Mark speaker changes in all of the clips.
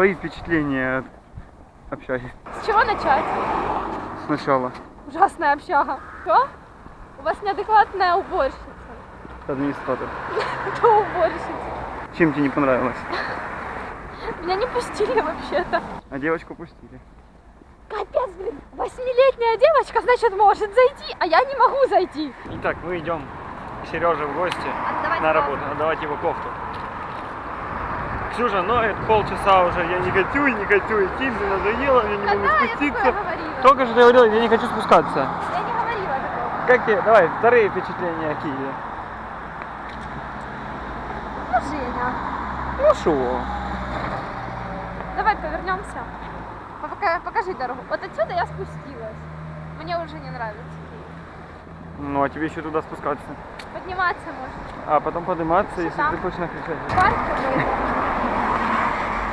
Speaker 1: Твои впечатления от общаги
Speaker 2: С чего начать?
Speaker 1: сначала.
Speaker 2: Ужасная общага. Что? У вас неадекватная уборщица.
Speaker 1: Администратор.
Speaker 2: Кто уборщица?
Speaker 1: Чем тебе не понравилось?
Speaker 2: Меня не пустили вообще-то.
Speaker 1: А девочку пустили.
Speaker 2: Капец, блин. Восьмилетняя девочка, значит, может зайти, а я не могу зайти.
Speaker 1: Итак, мы идем к Сереже в гости
Speaker 2: Отдавать
Speaker 1: на
Speaker 2: кофту.
Speaker 1: работу, отдавать его кофту. Ксюша ноет полчаса уже, я не хочу, не хочу идти, мне надоело, я не могу
Speaker 2: Когда я
Speaker 1: спуститься.
Speaker 2: говорила?
Speaker 1: Только что ты говорила, я не хочу спускаться.
Speaker 2: Я не говорила такого.
Speaker 1: Как тебе? Давай, вторые впечатления о Киеве.
Speaker 2: Ну, Женя,
Speaker 1: Ну шо?
Speaker 2: давай повернемся. Пока- покажи дорогу. Вот отсюда я спустилась. Мне уже не нравится.
Speaker 1: Ну а тебе еще туда спускаться.
Speaker 2: Подниматься можно.
Speaker 1: А потом подниматься, если ты хочешь накричать.
Speaker 2: Парк.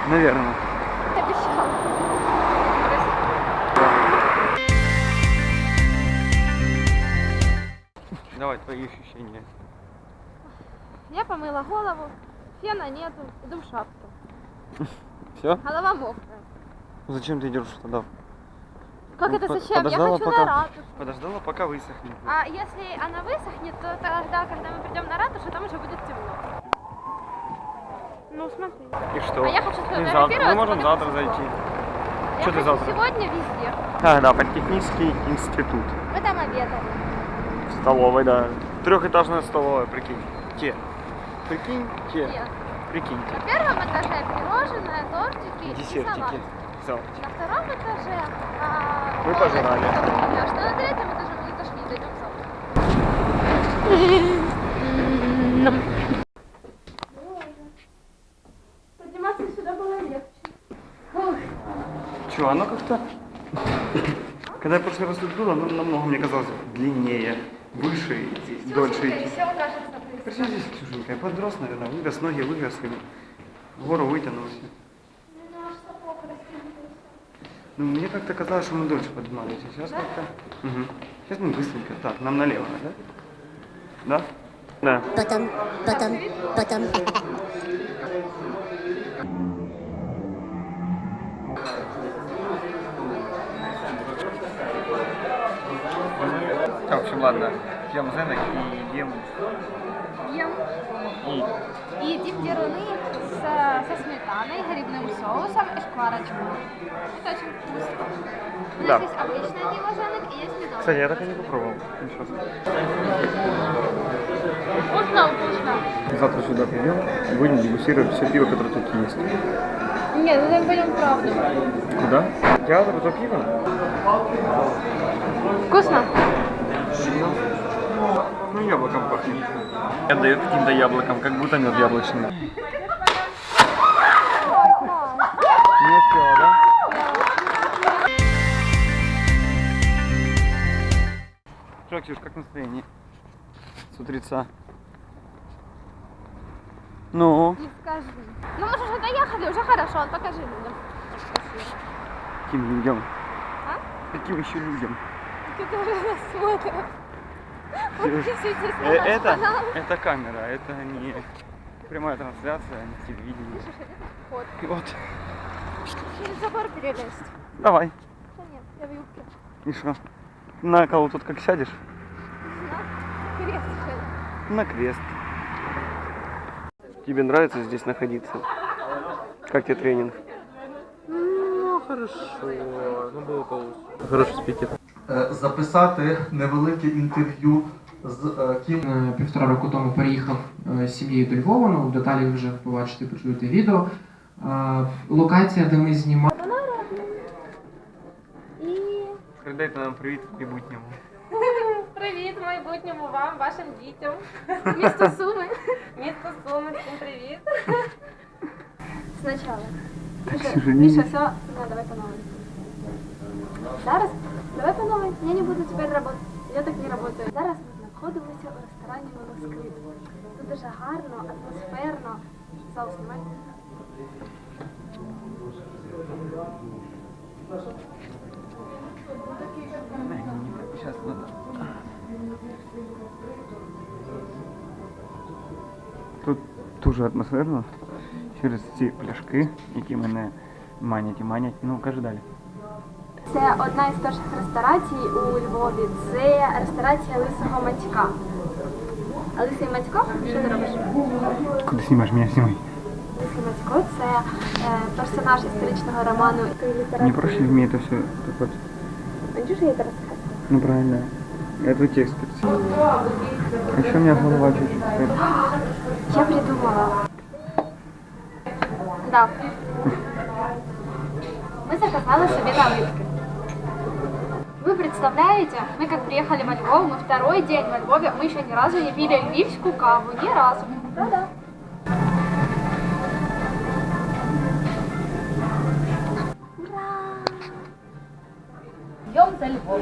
Speaker 1: Наверное. Давай твои ощущения.
Speaker 2: Я помыла голову, фена нету, иду в шапке.
Speaker 1: Все?
Speaker 2: Голова мокрая.
Speaker 1: Зачем ты идешь тогда?
Speaker 2: Как
Speaker 1: Ну,
Speaker 2: это зачем? Я хочу
Speaker 1: пока-
Speaker 2: на ратушу.
Speaker 1: Подождала, пока высохнет.
Speaker 2: А если она высохнет, то тогда, когда мы придем на ратушу, там уже будет темно. Ну, смотри.
Speaker 1: И что?
Speaker 2: А я хочу
Speaker 1: И завтра. Мы можем завтра зайти.
Speaker 2: Я
Speaker 1: Что ты
Speaker 2: хочу
Speaker 1: завтра?
Speaker 2: сегодня везде.
Speaker 1: А, да, политехнический институт.
Speaker 2: Мы там обедали.
Speaker 1: В столовой, да. Трехэтажная столовая, прикинь. Те. Прикинь, те.
Speaker 2: Где?
Speaker 1: Прикиньте.
Speaker 2: На первом этаже пирожное, тортики и
Speaker 1: Десертики.
Speaker 2: салат.
Speaker 1: Салат.
Speaker 2: На втором этаже а,
Speaker 1: Мы
Speaker 2: ой,
Speaker 1: пожрали.
Speaker 2: А что на третьем этаже мы не дошли, дойдем завтра. Подниматься сюда было легче.
Speaker 1: Че, оно как-то... Когда я в прошлый раз тут оно намного, мне казалось, длиннее, выше, и дольше. Причем здесь, Ксюшенька, я подрос, наверное, вырос, ноги выросли, гору вытянулся.
Speaker 2: Ну, сапог растянулся.
Speaker 1: Ну, мне как-то казалось, что мы дольше поднимались, а сейчас как-то... Угу. Сейчас мы быстренько. Так, нам налево, да? Да? Да.
Speaker 3: потом, потом, потом.
Speaker 1: Так, в общем, ладно. Пьем зенок и ем...
Speaker 2: Ем.
Speaker 1: И...
Speaker 2: И едим деруны с, со сметаной, грибным соусом и шкварочкой. Это очень вкусно. У
Speaker 1: Да.
Speaker 2: нас есть обычное пиво зенок и есть медовое.
Speaker 1: Кстати, я так и не попробовал. Ничего.
Speaker 2: Вкусно, вкусно.
Speaker 1: Завтра сюда придем и будем дегустировать все пиво, которое тут есть.
Speaker 2: Нет, ну так пойдем правду.
Speaker 1: Куда? Театр, это пиво?
Speaker 2: Вкусно?
Speaker 1: Ну, яблоком пахнет. Отдает каким-то яблоком, как будто мед яблочный. Не успела, да? Что, Ксюш, как настроение? С утреца. Ну,
Speaker 2: Не скажи. Ну мы же уже доехали, уже хорошо, покажи людям. Спасибо.
Speaker 1: каким людям?
Speaker 2: А?
Speaker 1: Каким еще людям?
Speaker 2: Которые нас смотрят.
Speaker 1: Серёж,
Speaker 2: Подписывайтесь на
Speaker 1: Э,
Speaker 2: наш
Speaker 1: Это,
Speaker 2: канал.
Speaker 1: это камера, это не прямая трансляция, не телевидение.
Speaker 2: Вход.
Speaker 1: Вот.
Speaker 2: Через забор перелезть.
Speaker 1: Давай.
Speaker 2: Да нет, я в юбке.
Speaker 1: И что? На кого тут как сядешь?
Speaker 2: На крест.
Speaker 1: На крест. Тебе нравится здесь находиться? Как тебе тренинг?
Speaker 4: Ну, хорошо. Ну, було получше. Хороший спікер.
Speaker 5: е, записати невелике інтерв'ю Кім
Speaker 6: Е, Півтора року тому переїхав е, з сім'єю до Львова. Ну, в деталі вже побачите, почуєте відео. Е, Локація, де ми знімали.
Speaker 2: І
Speaker 1: Передайте нам привіт майбутньому.
Speaker 7: Привіт майбутньому вам, вашим дітям.
Speaker 2: місто Суми.
Speaker 7: Місто Суми, всім привіт.
Speaker 2: Миша,
Speaker 1: не-
Speaker 2: все, на, давай по новой. Зараз? Давай по новой. Я не буду теперь работать. Я так не работаю. Зараз знаходимося у ресторані Моноскрит. Тут дуже гарно, атмосферно. Знімай.
Speaker 1: Сейчас надо. Тут дуже атмосферно через ці пляшки, які мене Манять і манять. Ну, кажи далі.
Speaker 2: Це одна із перших ресторацій у Львові. Це ресторація Лисого Матька. А Лисий Матько, що ти робиш?
Speaker 1: Куди знімаєш? Мене знімай.
Speaker 2: Лисий Матько це е, персонаж історичного роману і літератури.
Speaker 1: Не проще мне это все. Так вот.
Speaker 2: А чого ж я це розказую?
Speaker 1: Ну правильно. Это текст. А еще у меня голова чуть-чуть.
Speaker 2: Я придумала. Да. Мы заказали себе наливки. Представляете, мы как приехали во Львов, мы второй день во Львове, мы еще ни разу не пили львивскую каву, ни разу. Да-да.
Speaker 7: Йом за Львов.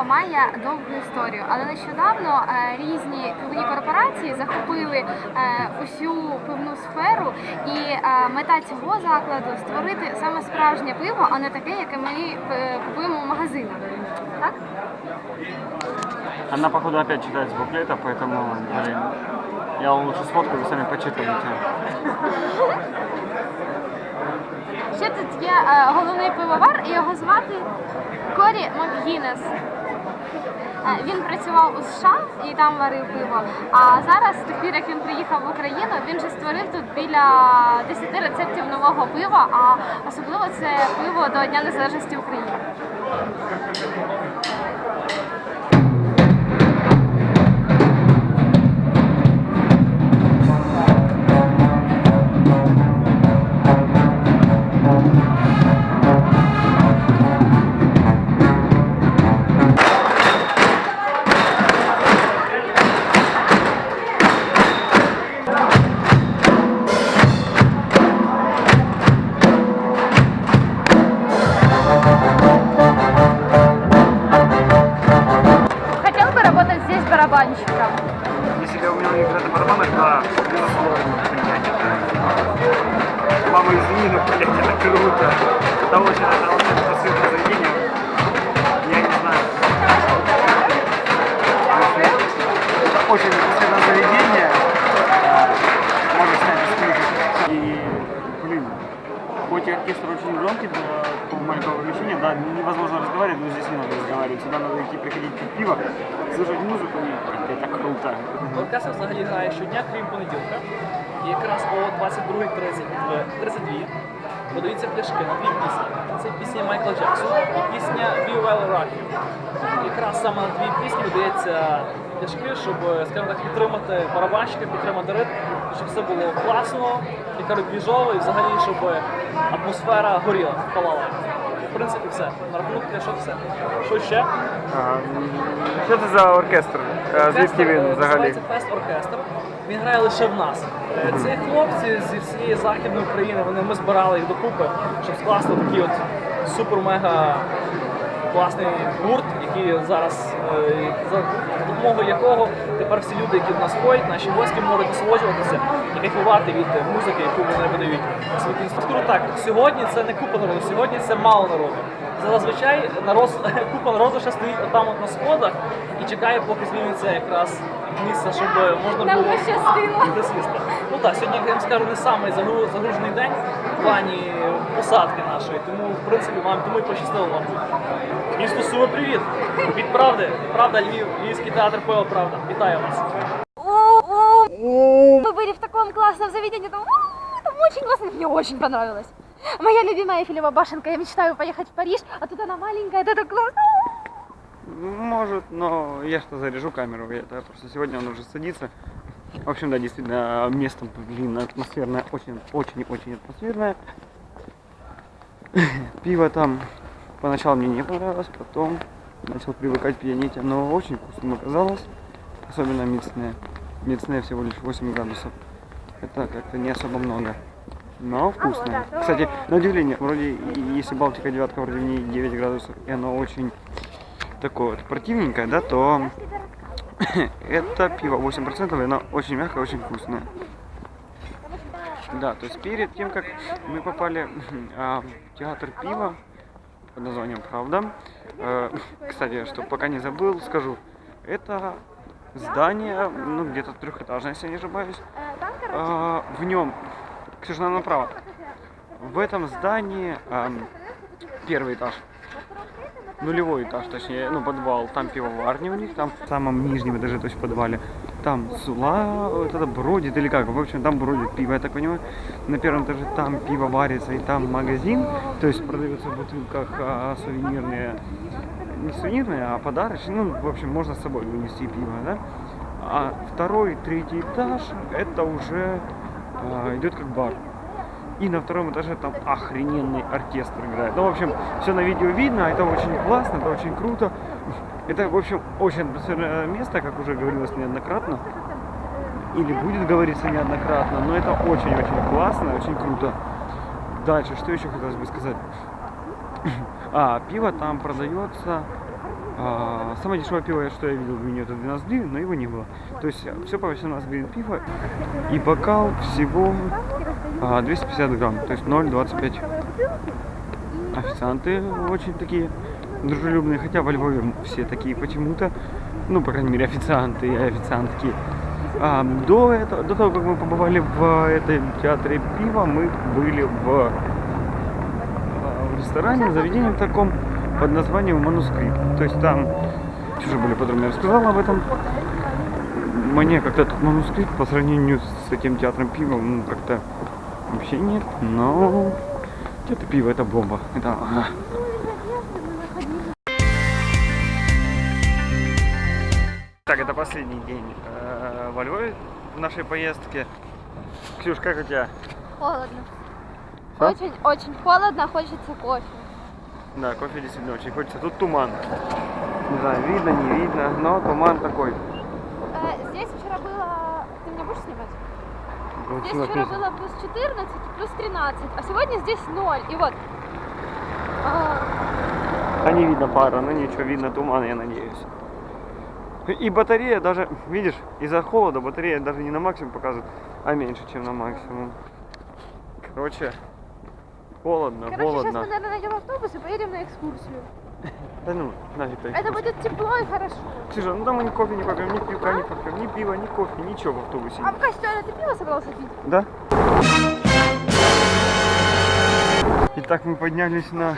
Speaker 2: Львівське пиво має довгу історію, але нещодавно е, різні пивні корпорації захопили е, усю пивну сферу, і е, мета цього закладу створити саме справжнє пиво, а не таке, яке ми е, купуємо в магазинах. Так?
Speaker 1: Она, походу, опять читает с буклета, поэтому, блин, я вам лучше сфоткаю, вы сами почитывайте.
Speaker 2: Ще тут є е, головний пивовар, і його звати Корі Макгінес. Е, Він працював у США і там варив пиво. А зараз, тепер як він приїхав в Україну, він же створив тут біля 10 рецептів нового пива, а особливо це пиво до Дня Незалежності України.
Speaker 1: Да, невозможно разговаривать, но здесь не надо разговаривать. Сюда надо идти приходить пить пиво, слушать музыку, и это круто.
Speaker 8: Оркестр взагалі грає щодня, крім понеділка. І якраз о 22.30 в 32 подаються пляшки на дві пісні. Це пісня Майкла Джексона і пісня We Will Rock You. Якраз саме на дві пісні видається пляшки, щоб, скажімо так, підтримати барабанщика, підтримати ритм, щоб все було класно, яка двіжово, і взагалі, щоб атмосфера горіла, палала. В принципі, все. На рахунок пляшок все. Що ще?
Speaker 1: Що це за оркестр? Е, Звідки він взагалі?
Speaker 8: Це Фест Оркестр. Він грає лише в нас. Е, Це хлопці зі всієї західної України. Вони ми збирали їх докупи, щоб скласти такий от супер-мега класний гурт, який зараз е, за допомогою якого тепер всі люди, які до нас ходять, наші гості можуть насолоджуватися і кайфувати від музики, яку вони видають світу. Скажу так, сьогодні це не купа народу, сьогодні це мало народу. Зазвичай народ, купа народу ще стоїть отам от на сходах і чекає, поки звільниться якраз місце, щоб можна було
Speaker 2: пощастило.
Speaker 8: присісти. Ну так, сьогодні, я вам скажу, не самий загру- загружений день в плані посадки нашої, тому в принципі вам тому і пощастило вам. Місто Суми, привіт! Від правди, правда, Львів, Львівський театр ПО Правда. Вітаю вас!
Speaker 2: Мы были в таком классном заведении, там, «У, там очень классно, мне очень понравилось. Моя любимая Филиппа Башенка, я мечтаю поехать в Париж, а тут она маленькая, это так классно.
Speaker 1: Может, но я что заряжу камеру, это просто сегодня он уже садится. В общем, да, действительно, место, блин, атмосферное, очень, очень, очень атмосферное. Пиво там поначалу мне не понравилось, потом начал привыкать пьянеть. Оно очень вкусным оказалось. особенно мицные. Мицные всего лишь 8 градусов. Это как-то не особо много. Но вкусное. Кстати, на удивление, вроде, если Балтика девятка вроде в ней 9 градусов, и оно очень такое вот противненькое, да, то это пиво 8%, и оно очень мягкое, очень вкусное. Да, то есть перед тем, как мы попали а, в театр пива под названием «Правда», э, кстати, что пока не забыл, скажу, это здание, ну, где-то трехэтажное, если я не ошибаюсь. А, в нем, Ксюша, направо. В этом здании ам, первый этаж. Нулевой этаж, точнее, ну, подвал. Там пивоварня у них, там в самом нижнем этаже, то есть в подвале. Там сула вот это бродит или как. В общем, там бродит пиво, я так понимаю. На первом этаже там пиво варится, и там магазин. То есть продаются в бутылках а, сувенирные, не сувенирные, а подарочные. Ну, в общем, можно с собой вынести пиво, да. А второй, третий этаж, это уже а, идет как бар. И на втором этаже там охрененный оркестр играет. Ну, в общем, все на видео видно, это очень классно, это очень круто. Это, в общем, очень атмосферное место, как уже говорилось неоднократно. Или будет говориться неоднократно, но это очень-очень классно, очень круто. Дальше, что еще хотелось бы сказать? А, пиво там продается. а, самое дешевое пиво, что я видел в меню, это 12 гривен, но его не было. То есть все по 18 гривен пиво. И бокал всего а, 250 грамм, то есть 0,25. Официанты очень такие дружелюбные, хотя во Львове все такие почему-то, ну, по крайней мере, официанты и официантки. А, до, этого, до того, как мы побывали в этом театре пива, мы были в, а, в ресторане, заведении таком под названием «Манускрипт». То есть там, уже более подробно рассказала об этом, мне как-то этот манускрипт по сравнению с этим театром пива, ну, как-то вообще нет, но это пиво, это бомба. Это. Так, это последний день э, во Львове в нашей поездке. Ксюш, как у тебя?
Speaker 2: Холодно.
Speaker 1: Что?
Speaker 2: Очень, очень холодно, хочется кофе.
Speaker 1: Да, кофе действительно очень хочется. Тут туман. Не знаю, видно, не видно, но туман такой.
Speaker 2: Э, здесь вчера было... Ты меня будешь снимать? Здесь вчера было плюс 14 и плюс 13, а сегодня здесь 0. И вот... а,
Speaker 1: А не видно пара, ну ничего, видно туман, я надеюсь. И батарея даже, видишь, из-за холода батарея даже не на максимум показывает, а меньше, чем на максимум. Короче, холодно,
Speaker 2: Короче, сейчас
Speaker 1: холодно.
Speaker 2: мы, наверное, найдем автобус и поедем на экскурсию.
Speaker 1: Да ну, нафиг то
Speaker 2: Это будет тепло и хорошо.
Speaker 1: Ксюша, ну там мы ни кофе не попьем, ни пивка не попьем, ни пива, ни кофе, ничего в автобусе.
Speaker 2: А в качестве ты пиво собрался пить?
Speaker 1: Да? Итак, мы поднялись на...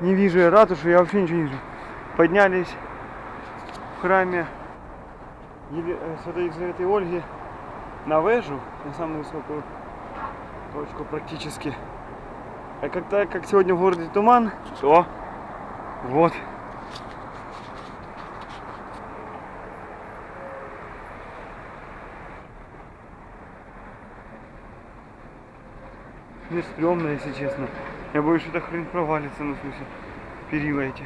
Speaker 1: Не вижу я ратушу, я вообще ничего не вижу. Поднялись в храме Еле- э, Святой Елизаветы Ольги на вежу, на самую высокую точку практически. А как так, как сегодня в городе туман, то вот. Мне стрёмно, если честно. Я боюсь, что эта хрень провалится, ну, в смысле, перила эти.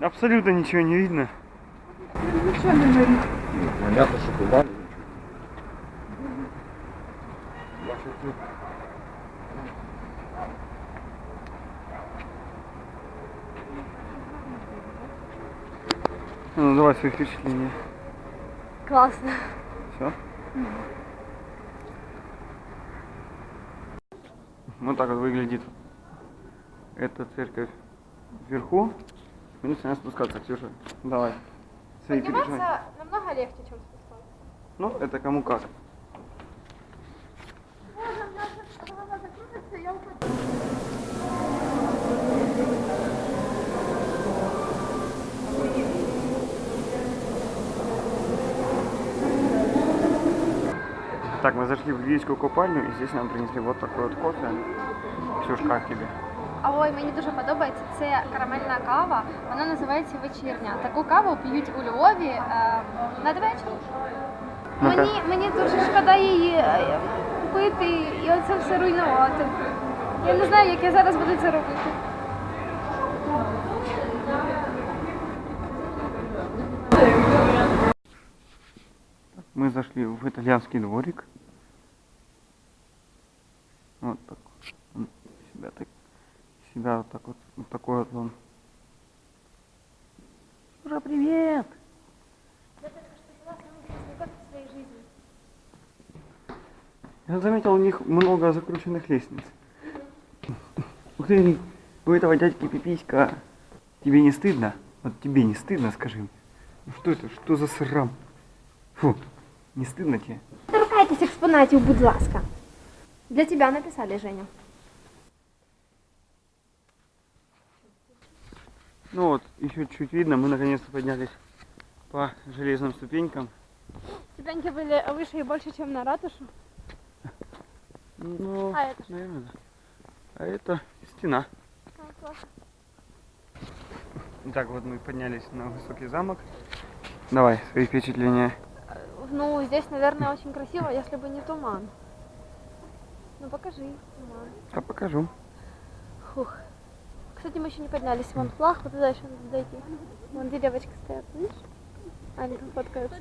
Speaker 1: Абсолютно ничего не видно.
Speaker 4: Понятно, что туман.
Speaker 1: Ну, давай свои впечатления.
Speaker 2: Классно.
Speaker 1: Все? Вот так вот выглядит эта церковь вверху. Мы начинаем спускаться, Ксюша. Давай. Свои переживания.
Speaker 2: Подниматься намного легче, чем спускаться.
Speaker 1: Ну, это кому как. Так, мы зашли в львівську купальню и здесь нам принесли вот такой вот кофе. Ксюш, как тебе?
Speaker 2: А ой, мені дуже подобається. Це карамельна кава. Вона називається вечірня. Таку каву п'ють у Львові е, надвечір. Мені, мені дуже шкода її е, купити і оце все руйнувати. Я не знаю, як я зараз буду це робити.
Speaker 1: Мы зашли в итальянский дворик. Вот так. Он себя так, себя вот так вот, вот такой вот он. Ура, привет! Я заметил, у них много закрученных лестниц. Ух ты, у этого дядьки пиписька. Тебе не стыдно? Вот тебе не стыдно, скажи мне. Ну что это? Что за срам? Фу, не стыдно тебе?
Speaker 2: Торкайтесь експонатів, будь ласка. Для тебе написали, Женя.
Speaker 1: Ну вот, еще чуть видно, мы наконец-то поднялись по железным ступенькам.
Speaker 2: Ступеньки были выше и больше, чем на ратушу.
Speaker 1: Ну,
Speaker 2: А это
Speaker 1: наверное, да. А это стена. Итак, вот мы поднялись на высокий замок. Давай, свои впечатления.
Speaker 2: Ну, здесь, наверное, очень красиво, если бы не туман. Ну, покажи туман.
Speaker 1: А покажу.
Speaker 2: Фух. Кстати, мы еще не поднялись. Вон флаг, вот туда еще надо дойти. Вон девочки стоят, видишь? Они там фоткаются.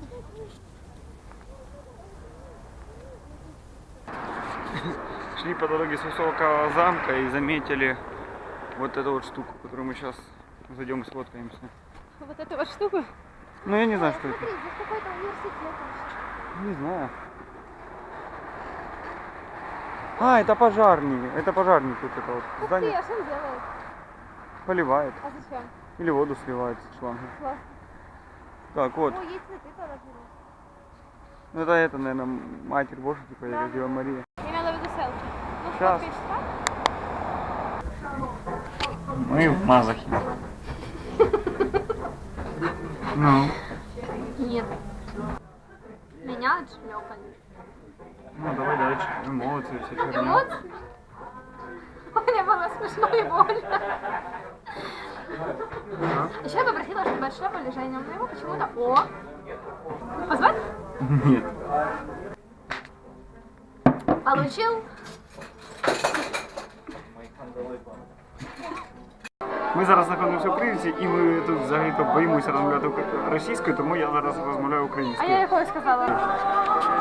Speaker 1: Шли по дороге с высокого замка и заметили вот эту вот штуку, которую мы сейчас зайдем и сфоткаемся.
Speaker 2: Вот эту вот штуку.
Speaker 1: Ну, я не знаю, что это. Не знаю. А, это пожарный. Это пожарник вот это вот
Speaker 2: Ух ты, а что он делает?
Speaker 1: Поливает.
Speaker 2: А зачем?
Speaker 1: Или воду сливает с шланга.
Speaker 2: Класс.
Speaker 1: Так, вот.
Speaker 2: О, есть цветы положили.
Speaker 1: Ну это, это, наверное, Матерь Божия, типа,
Speaker 2: Да.
Speaker 1: Дева Мария.
Speaker 2: Я имела в виду селфи. Ну, так?
Speaker 1: Мы в Мазахе. Ну,
Speaker 2: Нет. Меня отшлепали.
Speaker 1: ну давай дальше. Эмоции, все херня.
Speaker 2: Эмоции? Мне было смешно и больно. Еще я попросила, чтобы отшлепали Женю, но его почему-то... О! Позвать?
Speaker 1: Нет.
Speaker 2: Получил.
Speaker 1: Ми зараз знаходимося в Кривці і ми тут взагалі-то боїмося розмовляти ук- російською, тому я зараз розмовляю
Speaker 2: А я
Speaker 1: українською.
Speaker 2: якою сказала?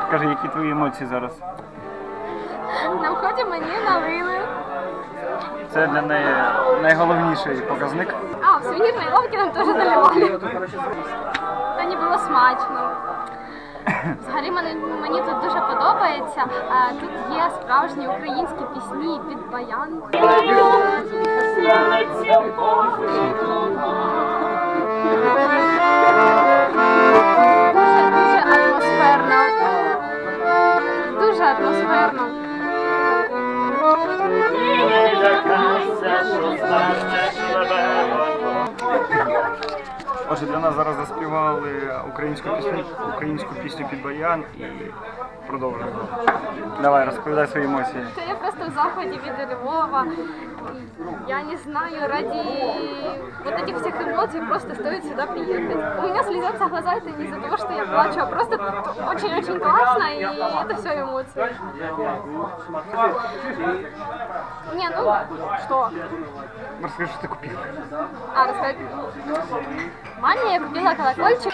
Speaker 1: Скажи, які твої емоції зараз?
Speaker 2: На вході мені налили.
Speaker 1: Це для неї найголовніший показник.
Speaker 2: А, в сувенірної Ловки нам теж наливали. Та не було смачно. Взагалі мені, мені тут дуже подобається. А, Тут є справжні українські пісні під баян.
Speaker 1: Отже, для нас зараз заспівали українську пісню, українську пісню під баян і продовжуємо. Давай, розповідай свої емоції.
Speaker 2: Та я просто в захвате від Львова. И Я не знаю, ради вот этих всех эмоций просто стоит сюда приехать. У меня слезятся глаза, это не из-за того, что я плачу, а просто тут очень-очень классно, и это все эмоции. Не, ну что?
Speaker 1: Розкажи, що ти купив.
Speaker 2: А, рассказать. Маме я купила колокольчик.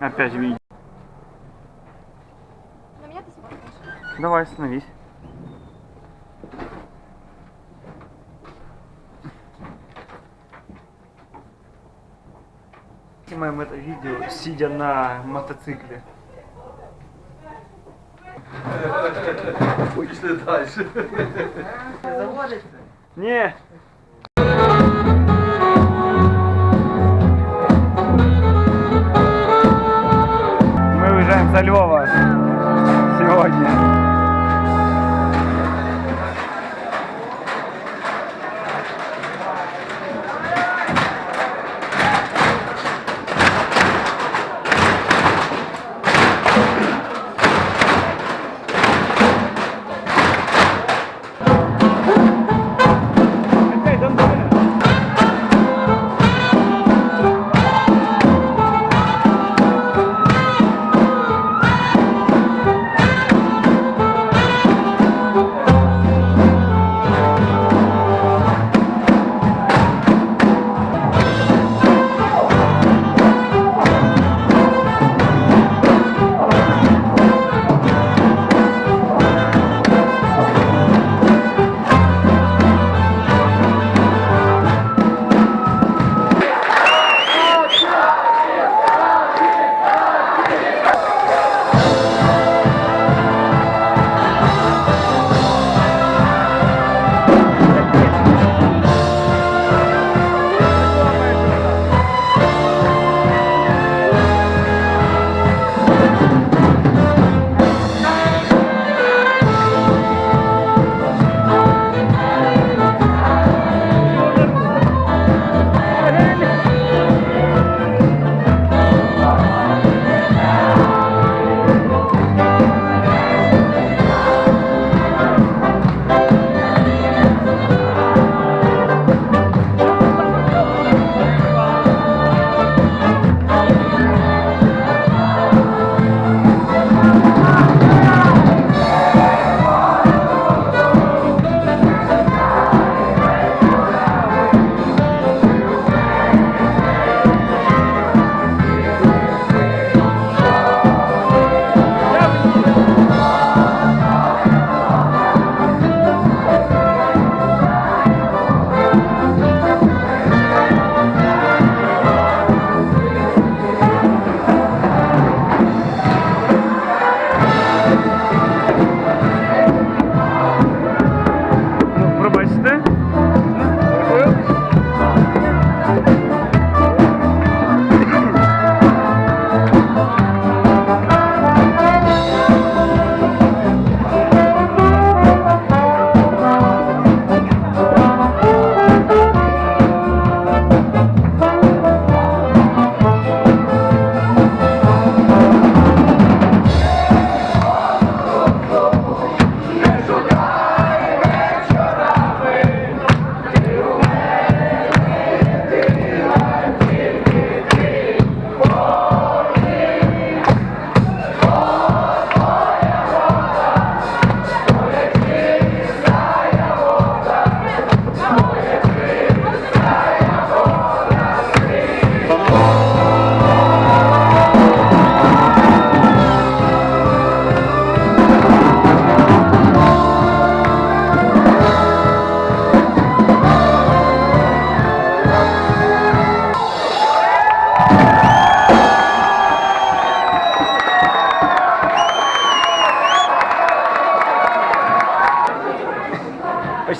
Speaker 1: Опять видео.
Speaker 2: На меня ты смотришь?
Speaker 1: Давай, остановись. Снимаем это видео, сидя на мотоцикле.
Speaker 5: Пішли далі.
Speaker 1: Не. Мы уезжаем со Львова сегодня.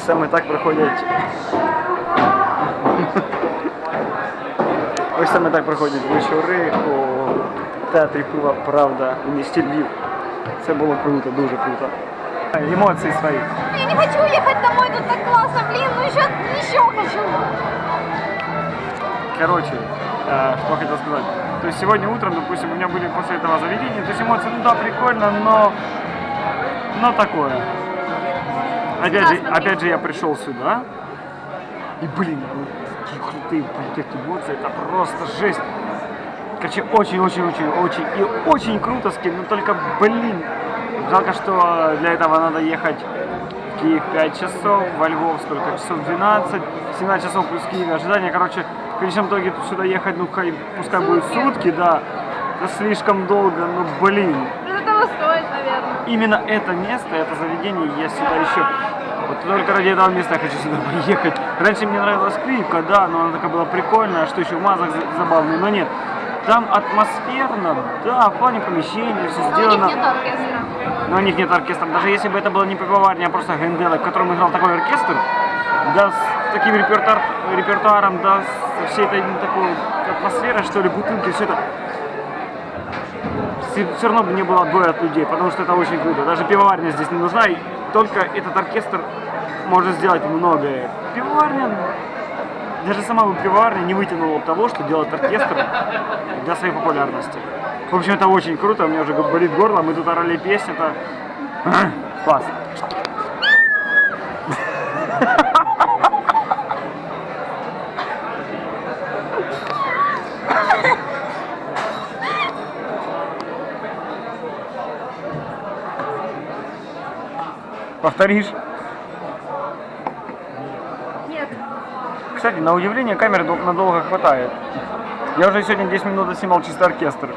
Speaker 1: саме так проходять. Ось саме так проходять вечори у театрі пива Правда у місті Львів. Це було круто, дуже круто. Емоції свої.
Speaker 2: Я не хочу ехать домой, тут так классно, блин, ну еще, еще хочу.
Speaker 1: Короче, э, что хотел сказать. То есть сегодня утром, допустим, у меня были после этого заведения, то есть эмоции, ну да, прикольно, но, но такое. Опять же, опять же, я пришел сюда, и, блин, ну, такие крутые, эмоции, это просто жесть. Короче, очень-очень-очень-очень и очень круто с кем, но только, блин, жалко, что для этого надо ехать в Киев 5 часов, во Львов сколько часов, 12, 17 часов плюс Киев ожидание, короче, в конечном итоге тут сюда ехать, ну, хай, пускай будет сутки, да, это слишком долго, ну, блин,
Speaker 2: Это того стоит, наверное.
Speaker 1: именно это место, это заведение, я сюда еще... Вот только ради этого места я хочу сюда приехать. Раньше мне нравилась скрипка, да, но она такая была прикольная, что еще мазок за- забавный, но нет. Там атмосферно, да, в плане помещения все
Speaker 2: Но у них
Speaker 1: сделано.
Speaker 2: нет оркестра.
Speaker 1: Но у них нет оркестра. Даже если бы это было не пивоварня, а просто генделы, в котором играл такой оркестр, да, с таким репертуар, репертуаром, да, со всей этой ну, такой атмосферой, что ли, бутылки, все это, все, равно бы не было отбоя от людей, потому что это очень круто. Даже пивоварня здесь не нужна, и только этот оркестр может сделать многое. Пивоварня, даже сама бы пивоварня не вытянула того, что делает оркестр для своей популярности. В общем, это очень круто, у меня уже болит горло, мы тут орали песни, это класс. Повторишь?
Speaker 2: Нет.
Speaker 1: Кстати, на удивление камеры дол- надолго хватает. Я уже сегодня 10 минут заснимал чисто оркестр.